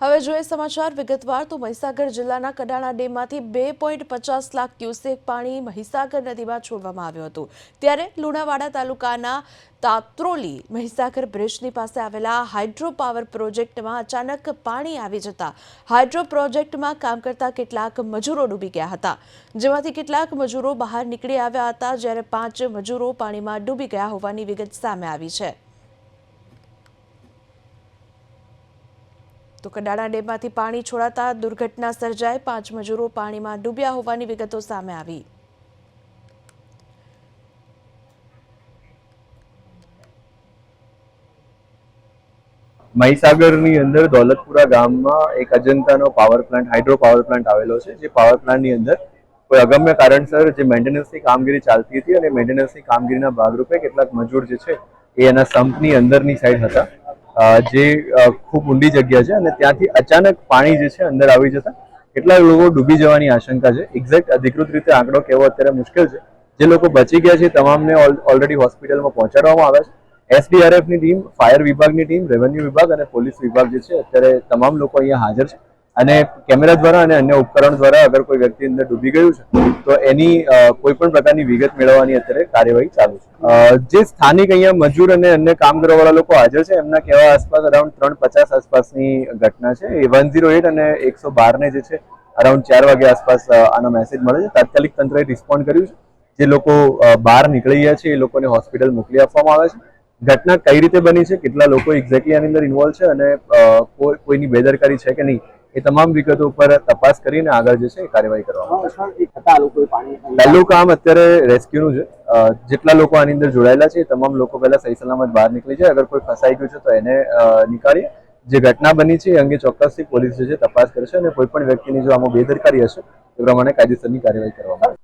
હવે જોઈએ સમાચાર. વિગતવાર તો મહીસાગર જિલ્લાના કડાણા ડેમમાંથી બે પોઈન્ટ પચાસ લાખ ક્યુસેક પાણી મહીસાગર નદીમાં છોડવામાં આવ્યું હતું. ત્યારે લુણાવાડા તાલુકાના તાત્રોલી મહીસાગર બ્રિજની પાસે આવેલા હાઇડ્રો પાવર પ્રોજેક્ટમાં અચાનક પાણી આવી જતા હાઇડ્રો પ્રોજેક્ટમાં કામ કરતા કેટલાક મજૂરો ડૂબી ગયા હતા. જેમાંથી કેટલાક મજૂરો બહાર નીકળી આવ્યા હતા, જ્યારે પાંચ મજૂરો પાણીમાં ડૂબી ગયા હોવાની વિગત સામે આવી છે. તો કડાણા ડેમમાંથી પાણી છોડાતા દુર્ઘટના સર્જાઈ પાંચ મજૂરો પાણીમાં ડૂબ્યા હોવાની વિગતો સામે આવી. મહીસાગરની અંદર દોલતપુરા ગામમાં એક અજંતાનો power plant hydro power plant આવેલો છે, જે પાવર પ્લાન્ટની અંદર કોઈ અગમ્ય કારણસર જે મેન્ટેનન્સની કામગીરી ચાલતી હતી અને મેન્ટેનન્સની કામગીરીના ભાગરૂપે કેટલાક મજૂર જે છે એ એના સંપની અંદરની સાઈડ હતા. જે ખૂબ ઊંડી જગ્યા છે અને ત્યાંથી અચાનક પાણી જે છે અંદર આવી જતા કેટલા લોકો ડૂબી જવાની આશંકા છે. એક્ઝેક્ટ અધિકૃત રીતે આંકડો કહેવો અત્યારે મુશ્કેલ છે. જે લોકો બચી ગયા છે તમામને ઓલરેડી હોસ્પિટલમાં પહોંચાડવામાં આવ્યા છે. એસડીઆરએફની ટીમ ફાયર વિભાગની ટીમ રેવન્યુ વિભાગ અને પોલીસ વિભાગ જે છે અત્યારે તમામ લોકો અહીંયા હાજર છે. અને કેમેરા દ્વારા અને અન્ય ઉપકરણ દ્વારા અગર કોઈ વ્યક્તિ અંદર ડૂબી ગયું છે, તો એની કોઈ પણ પ્રકારની વિગત મેળવવાની અત્યારે કાર્યવાહી ચાલુ છે. જે સ્થાનિક અહીંયા મજૂર અને અન્ય કામ કરવાવાળા લોકો હાજર છે, એમના કહેવા આસપાસ અરાઉન્ડ ત્રણ પચાસ આસપાસની ઘટના છે. એ વન ઝીરો એટ અને એકસો બારને જે છે અરાઉન્ડ ચાર વાગે આસપાસ આનો મેસેજ મળે છે. તાત્કાલિક તંત્રએ રિસ્પોન્ડ કર્યું છે જે લોકો બહાર નીકળી ગયા છે, એ લોકોને હોસ્પિટલ મોકલી આપવામાં આવે છે. ઘટના કઈ રીતે બની છે, કેટલા લોકો એક્ઝેક્ટલી આની અંદર ઇન્વોલ્વ છે અને કોઈ, કોઈની બેદરકારી છે કે નહીં એ તમામ વિગતો ઉપર તપાસ કરીને આગળ જે છે એ કાર્યવાહી કરવામાં પહેલું કામ અત્યારે રેસ્ક્યુનું છે. જેટલા લોકો આની અંદર જોડાયેલા છે તમામ લોકો પહેલા સહી સલામત બહાર નીકળી જાય. અગર કોઈ ફસાઈ ગયું છે તો એને નીકાળીએ. જે ઘટના બની છે એ અંગે ચોક્કસથી પોલીસ જે છે તપાસ કરશે અને કોઈ પણ વ્યક્તિની જો આમાં બેદરકારી હશે એ પ્રમાણે કાયદેસરની કાર્યવાહી કરવામાં આવશે.